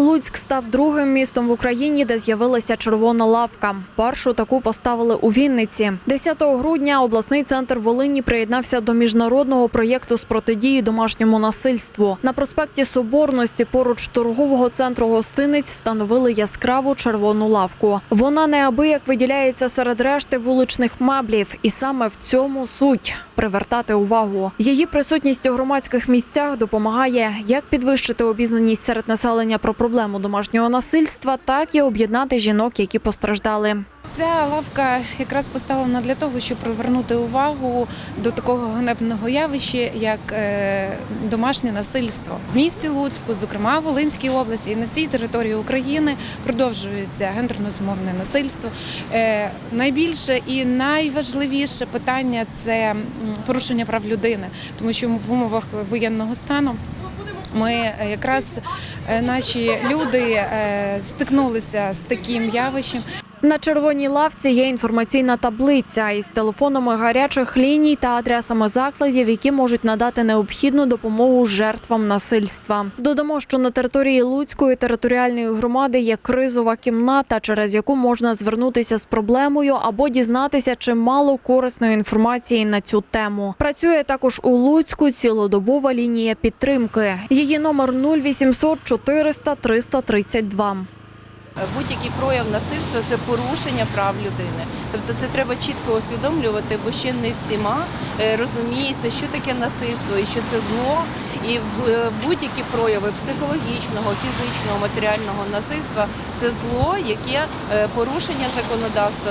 Луцьк став другим містом в Україні, де з'явилася червона лавка. Першу таку поставили у Вінниці. 10 грудня обласний центр Волині приєднався до міжнародного проєкту з протидії домашньому насильству. На проспекті Соборності поруч торгового центру гостиниць встановили яскраву червону лавку. Вона неабияк виділяється серед решти вуличних меблів, і саме в цьому суть привертати увагу. Її присутність у громадських місцях допомагає як підвищити обізнаність серед населення про проблему домашнього насильства, так і об'єднати жінок, які постраждали. Ця лавка якраз поставлена для того, щоб привернути увагу до такого ганебного явища, як е, домашнє насильство. В місті Луцьку, зокрема в Волинській області і на всій території України продовжується гендерно-зумовне насильство. Е, найбільше і найважливіше питання це порушення прав людини, тому що в умовах воєнного стану. Ми якраз наші люди е, стикнулися з таким явищем. На червоній лавці є інформаційна таблиця із телефонами гарячих ліній та адресами закладів, які можуть надати необхідну допомогу жертвам насильства. Додамо, що на території Луцької територіальної громади є кризова кімната, через яку можна звернутися з проблемою або дізнатися чимало корисної інформації на цю тему. Працює також у Луцьку цілодобова лінія підтримки. Її номер 0800 400 332. Будь-який прояв насильства це порушення прав людини. Тобто це треба чітко усвідомлювати, бо ще не всіма е, розуміється, що таке насильство і що це зло. І е, будь-які прояви психологічного, фізичного, матеріального насильства це зло, яке е, порушення законодавства.